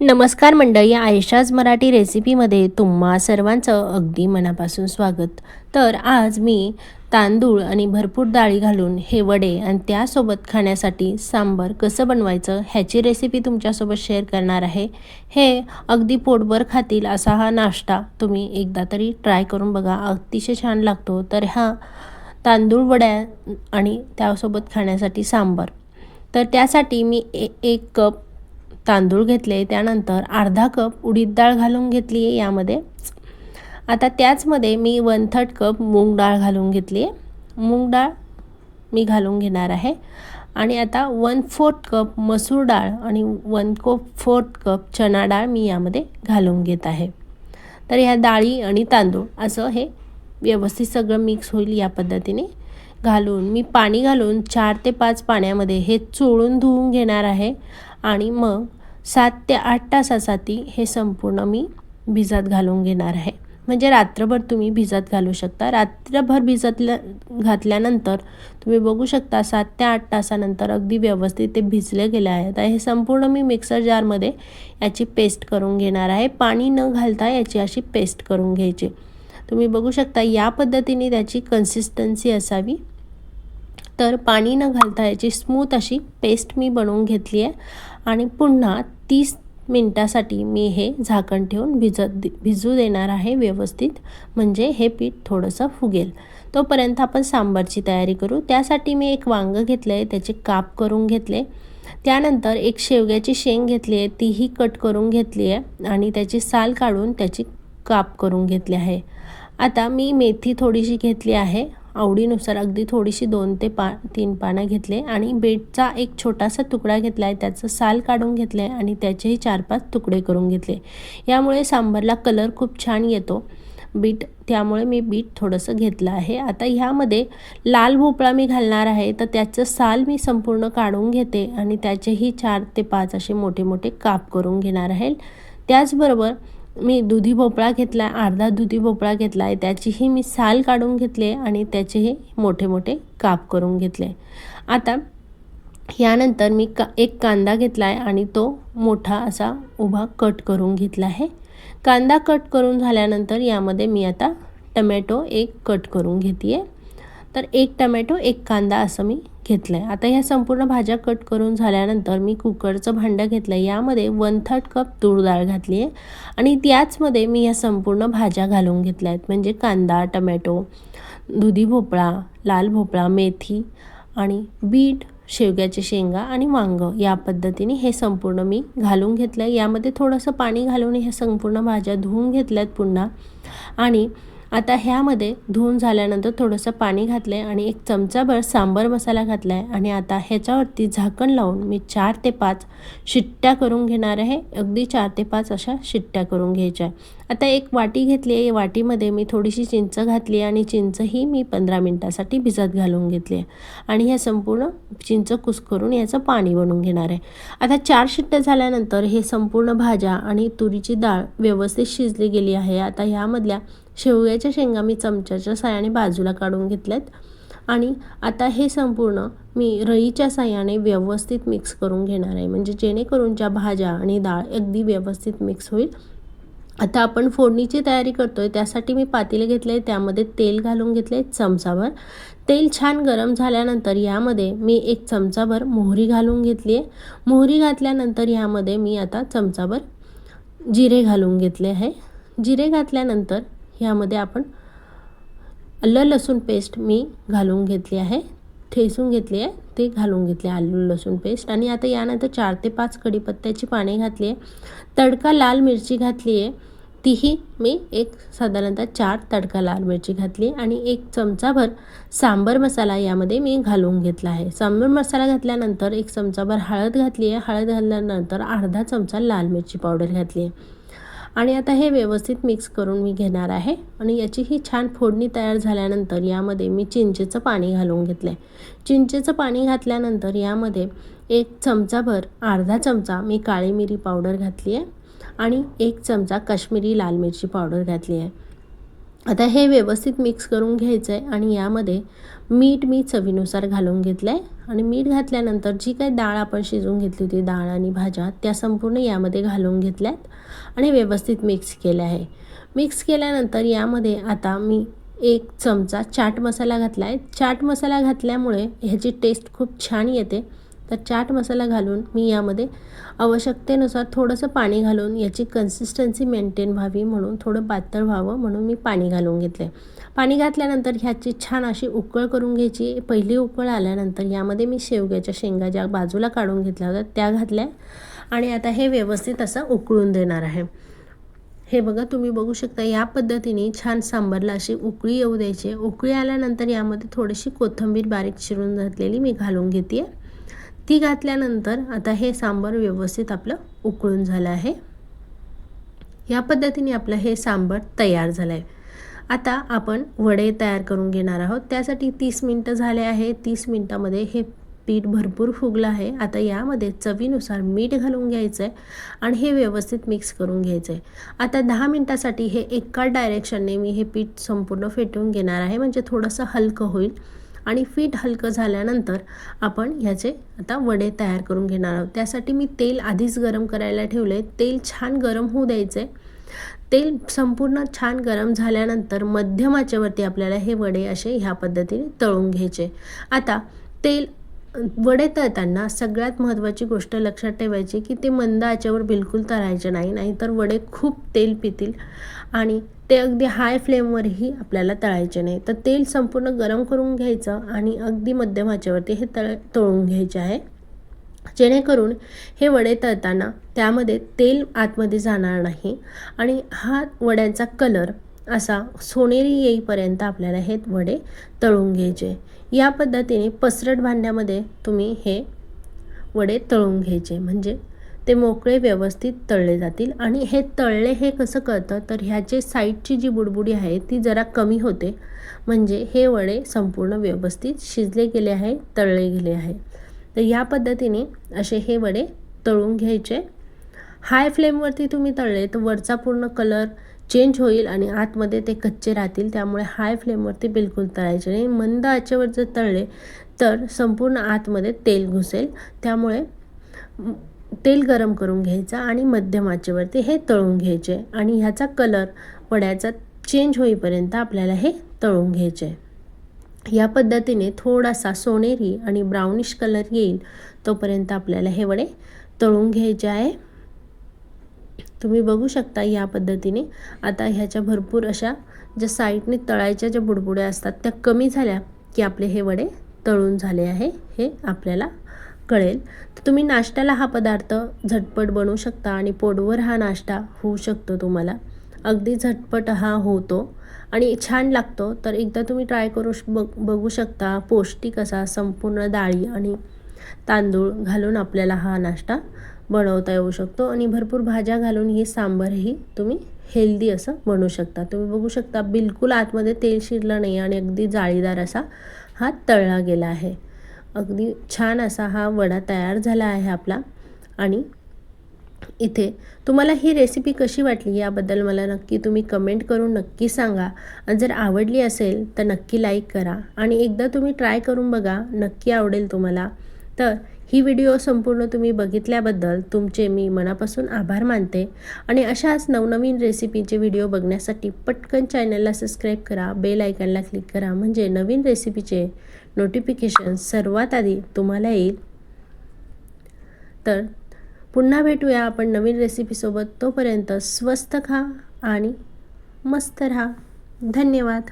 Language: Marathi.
नमस्कार मंडळी आयशाज मराठी रेसिपीमध्ये तुम्हा सर्वांचं अगदी मनापासून स्वागत. तर आज मी तांदूळ आणि भरपूर डाळी घालून हे वडे आणि त्यासोबत खाण्यासाठी सांबर कसं बनवायचं ह्याची रेसिपी तुमच्यासोबत शेअर करणार आहे. हे अगदी पोटभर खातील असा हा नाश्ता तुम्ही एकदा तरी ट्राय करून बघा अतिशय छान लागतो. तर हा तांदूळ वड्या आणि त्यासोबत खाण्यासाठी सांबर. तर त्यासाठी मी ए एक कप तांदूळ घेतले त्यानंतर अर्धा कप उडीद डाळ घालून घेतली आहे यामध्ये. आता त्याचमध्ये मी वन थर्ड कप मूग डाळ घालून घेतली आहे. मूग डाळ मी घालून घेणार आहे. आणि आता वन फोर्थ कप मसूर डाळ आणि वन कप फोर्थ कप चणा डाळ मी यामध्ये घालून घेत आहे. तर ह्या डाळी आणि तांदूळ असं हे व्यवस्थित सगळं मिक्स होईल या पद्धतीने. घालून मी पाणी घालून चार ते पाच पाण्यामध्ये हे चोळून धुवून घेणार आहे. आणि मग सात ते आठ तासासाठी हे संपूर्ण मी भिजत घालून घेणार आहे. म्हणजे रात्रभर तुम्ही भिजत घालू शकता. रात्रभर भिजतल्या घातल्यानंतर तुम्ही बघू शकता सात ते आठ तासानंतर अगदी व्यवस्थित ते भिजले गेले आहेत. हे संपूर्ण मी मिक्सर जारमध्ये याची पेस्ट करून घेणार आहे. पाणी न घालता याची अशी पेस्ट करून घ्यायची. तुम्ही बघू शकता या पद्धतीने त्याची कन्सिस्टन्सी असावी. तर पाणी न घालता याची स्मूथ अशी पेस्ट मी बनवून घेतली आहे. आणि पुन्हा तीस मिनटासाठी मी हे झाकण ठेवून भिजत भिजू देणार आहे व्यवस्थित. म्हणजे हे पीठ थोडंसं फुगेल. तोपर्यंत आपण सांबारची तयारी करू. त्यासाठी मी एक वांगं घेतलं आहे त्याचे काप करून घेतले. त्यानंतर एक शेवग्याची शेंग घेतली आहे तीही कट करून घेतली आहे आणि त्याची साल काढून त्याची काप करून घेतली आहे. आता मी मेथी थोडीशी घेतली आहे. आवडीनुसार अगदी थोडीशी दोन ते पा तीन पानं घेतले आणि बेटचा एक छोटासा तुकडा घेतला आहे त्याचं साल काढून घेतलं आहे आणि त्याचेही चार पाच तुकडे करून घेतले. यामुळे सांबारला कलर खूप छान येतो. बीट त्यामुळे मी बीट थोडंसं घेतलं आहे. आता ह्यामध्ये लाल भोपळा मी घालणार आहे तर त्याचं साल मी संपूर्ण काढून घेते आणि त्याचेही चार ते पाच असे मोठे मोठे काप करून घेणार आहे. त्याचबरोबर मी दुधी भोपळा घेतला आहे अर्धा दुधी भोपळा घेतला आहे त्याचीही मी साल काढून घेतले आणि त्याचेही मोठे मोठे काप करून घेतले आता यानंतर मी का एक कांदा घेतला आहे आणि तो मोठा असा उभा कट करून घेतला आहे. कांदा कट करून झाल्यानंतर यामध्ये मी आता टमॅटो एक कट करून घेते आहे. तर एक टमॅटो एक कांदा असं मी घेतलं आहे आता ह्या संपूर्ण भाज्या कट करून झाल्यानंतर मी कुकरचं भांडं घेतलं आहे यामध्ये वन थर्ड कप तूर डाळ घातली आहे आणि त्याचमध्ये मी ह्या संपूर्ण भाज्या घालून घेतल्या आहेत म्हणजे कांदा टमॅटो दुधी भोपळा लाल भोपळा मेथी आणि बीट शेवग्याचे शेंगा आणि वांगं या पद्धतीने हे संपूर्ण मी घालून घेतलं आहे यामध्ये थोडंसं पाणी घालून हे संपूर्ण भाज्या धुवून घेतल्यात पुन्हा आणि आता ह्यामध्ये धुवून झाल्यानंतर थोडंसं पाणी घातलं आहे आणि एक चमचाभर सांबर मसाला घातला आहे आणि आता ह्याच्यावरती झाकण लावून मी चार ते पाच शिट्ट्या करून घेणार आहे. अगदी चार ते पाच अशा शिट्ट्या करून घ्यायच्या. आता एक वाटी घेतली आहे. वाटीमध्ये मी थोडीशी चिंच घातली आणि चिंचही मी पंधरा मिनटासाठी भिजत घालून घेतली आहे. आणि ह्या संपूर्ण चिंच कुस्करून याचं पाणी बनवून घेणार आहे. आता चार शिट्ट्या झाल्यानंतर हे संपूर्ण भाज्या आणि तुरीची डाळ व्यवस्थित शिजली गेली आहे. आता ह्यामधल्या शेवग्याच्या शेंगा मी चमच्याच्या साह्याने बाजूला काढून घेतल्यात. आणि आता हे संपूर्ण मी रईच्या साह्याने व्यवस्थित मिक्स करून घेणार आहे. म्हणजे जेणेकरून ज्या भाज्या आणि डाळ अगदी व्यवस्थित मिक्स होईल. आता आपण फोडणीची तयारी करतो आहे त्यासाठी मी पातेले घेतले आहे त्यामध्ये तेल घालून घेतले चमचाभर. तेल छान गरम झाल्यानंतर यामध्ये मी एक चमचाभर मोहरी घालून घेतली आहे मोहरी घातल्यानंतर यामध्ये मी आता चमचाभर जिरे घालून घेतले आहे. जिरे घातल्यानंतर ह्यामध्ये आपण आलं लसूण पेस्ट मी घालून घेतली आहे ठेसून घेतली आहे ते घालून घेतले आलू लसूण पेस्ट. आणि आता यानंतर चार ते पाच कढीपत्त्याची पाने घातली आहे तडका लाल मिरची घातली आहे तीही मी एक साधारणतः चार तडका लाल मिरची घातली आणि एक चमचाभर सांबर मसाला यामध्ये मी घालून घेतला आहे. सांबर मसाला घातल्यानंतर एक चमचाभर हळद घातली आहे. हळद घातल्यानंतर अर्धा चमचा लाल मिरची पावडर घातली आहे. आणि आता हे व्यवस्थित मिक्स करून मी घेणार आहे. आणि याची ही छान फोडणी तयार झाल्यानंतर यामध्ये मी चिंचेचं पाणी घालून घेतलं आहे चिंचेचं पाणी घातल्यानंतर यामध्ये एक चमचाभर अर्धा चमचा मी काळी मिरी पावडर घातली आहे आणि एक चमचा काश्मीरी लाल मिरची पावडर घातली आहे आता हे व्यवस्थित मिक्स करून घ्यायचं आहे आणि यामध्ये मीठ मी चवीनुसार घालून घेतलं आहे आणि मीठ घातल्यानंतर जी काही डाळ आपण शिजवून घेतली होती डाळ आणि भाज्या त्या संपूर्ण यामध्ये घालून घेतल्यात आणि व्यवस्थित मिक्स केल्या आहे. मिक्स केल्यानंतर यामध्ये आता मी एक चमचा चाट मसाला घातला आहे चाट मसाला घातल्यामुळे ह्याची टेस्ट खूप छान येते. तर चाट मसाला घालून मी यामध्ये आवश्यकतेनुसार थोडंसं पाणी घालून याची कन्सिस्टन्सी मेंटेन व्हावी म्हणून थोडं पातळ व्हावं म्हणून मी पाणी घालून घेतलं आहे पाणी घातल्यानंतर ह्याची छान अशी उकळ करून घ्यायची. पहिली उकळ आल्यानंतर यामध्ये मी शेवग्याच्या शेंगा ज्या बाजूला काढून घेतल्या होत्या त्या घातल्या आणि आता हे व्यवस्थित असं उकळून देणार आहे. हे बघा तुम्ही बघू शकता या पद्धतीने छान सांबारला अशी उकळी येऊ द्यायची उकळी आल्यानंतर यामध्ये थोडीशी कोथिंबीर बारीक चिरून घातलेली मी घालून घेते ती घातल्यानंतर आता हे सांबार व्यवस्थित आपलं उकळून झालं आहे. या पद्धतीने आपलं हे सांबार तयार झालं आहे आता आपण वडे तयार करून घेणार आहोत. त्यासाठी तीस मिनटं झाले आहे. तीस मिनटामध्ये हे पीठ भरपूर फुगलं आहे. आता यामध्ये चवीनुसार मीठ घालून घ्यायचं आहे आणि हे व्यवस्थित मिक्स करून घ्यायचं आहे आता दहा मिनटासाठी हे एका डायरेक्शनने मी हे पीठ संपूर्ण फेटून घेणार आहे. म्हणजे थोडंसं हलकं होईल. आणि पीठ हलकं झाल्यानंतर आपण ह्याचे आता वडे तयार करून घेणार आहोत. त्यासाठी मी तेल आधीच गरम करायला ठेवलं आहे तेल छान गरम होऊ द्यायचं आहे तेल संपूर्ण छान गरम झाल्यानंतर मध्यम आचेवरती आपल्याला हे वडे असे ह्या पद्धतीने तळून घ्यायचे. आता तेल वडे तळताना सगळ्यात महत्त्वाची गोष्ट लक्षात ठेवायची की ते मंद आचेवर बिलकुल तळायचे नाही नाहीतर वडे खूप तेल पितील आणि ते अगदी हाय फ्लेमवरही आपल्याला तळायचे नाही. तर तेल संपूर्ण गरम करून घ्यायचं आणि अगदी मध्यम आचेवरती हे तळ तळून घ्यायचे आहे. जेणेकरून हे वडे तळताना त्यामध्ये तेल आतमध्ये जाणार नाही आणि हा वड्यांचा कलर असा सोनेरी येईपर्यंत आपल्याला हे वडे तळून घ्यायचे. या पद्धतीने पसरट भांड्यामध्ये तुम्ही हे वडे तळून घ्यायचे. म्हणजे ते मोकळे व्यवस्थित तळले जातील. आणि हे तळले हे कसं कळतं? तर ह्याचे साईडची जी बुडबुडी आहे ती जरा कमी होते. म्हणजे हे वडे संपूर्ण व्यवस्थित शिजले गेले आहे तळले गेले आहे. तर या पद्धतीने असे हे वडे तळून घ्यायचे. हाय फ्लेमवरती तुम्ही तळले तर वरचा पूर्ण कलर चेंज होईल आणि आतमध्ये ते कच्चे राहतील त्यामुळे हाय फ्लेमवरती बिलकुल तळायचे नाही. मंद आचेवर जर तळले तर संपूर्ण आतमध्ये तेल घुसेल. त्यामुळे तेल गरम करून घ्यायचं आणि मध्यम आचेवरती हे तळून घ्यायचे. आणि ह्याचा कलर वड्याचा चेंज होईपर्यंत आपल्याला हे तळून घ्यायचे. या पद्धतीने थोडासा सोनेरी आणि ब्राउनिश कलर येईल तोपर्यंत आपल्याला हे वडे तळून घ्यायचे आहे. तुम्ही बघू शकता या पद्धतीने. आता ह्याच्या भरपूर अशा ज्या साईडने तळायच्या ज्या बुडबुड्या असतात त्या कमी झाल्या की आपले हे वडे तळून झाले आहे हे आपल्याला कळेल. तर तुम्ही नाश्त्याला हा पदार्थ झटपट बनवू शकता आणि पोटवर हा नाश्ता होऊ शकतो तुम्हाला. अगदी झटपट हा होतो आणि छान लागतो. तर एकदा तुम्ही ट्राय करू बघ बघू शकता पौष्टिक असा संपूर्ण डाळी आणि तांदूळ घालून आपल्याला हा नाश्ता बनवता येऊ शकतो. आणि भरपूर भाज्या घालून ही सांबारही तुम्ही हेल्दी असं बनवू शकता. तुम्ही बघू शकता बिलकुल आतमध्ये तेल शिरलं नाही आणि अगदी जाळीदार असा हा तळला गेला आहे. अगदी छान असा हा वडा तयार झाला आहे आपला. आणि इथे तुम्हाला ही रेसिपी कशी वाटली याबद्दल मला नक्की तुम्ही कमेंट करून नक्की सांगा. आणि जर आवडली असेल तर नक्की लाईक करा. आणि एकदा तुम्ही ट्राय करून बघा नक्की आवडेल तुम्हाला. तर ही व्हिडिओ संपूर्ण तुम्ही बघितल्याबद्दल तुमचे मी मनापासून आभार मानते. आणि अशाच नवनवीन रेसिपीचे व्हिडिओ बघण्यासाठी पटकन चॅनलला सबस्क्राईब करा बेल आयकनला क्लिक करा म्हणजे नवीन रेसिपीचे नोटिफिकेशन सर्वात आधी तुम्हाला येईल. तर पुन्हा भेटूया आपण नवीन रेसिपीसोबत तोपर्यंत स्वस्त खा आणि मस्त राहा. धन्यवाद.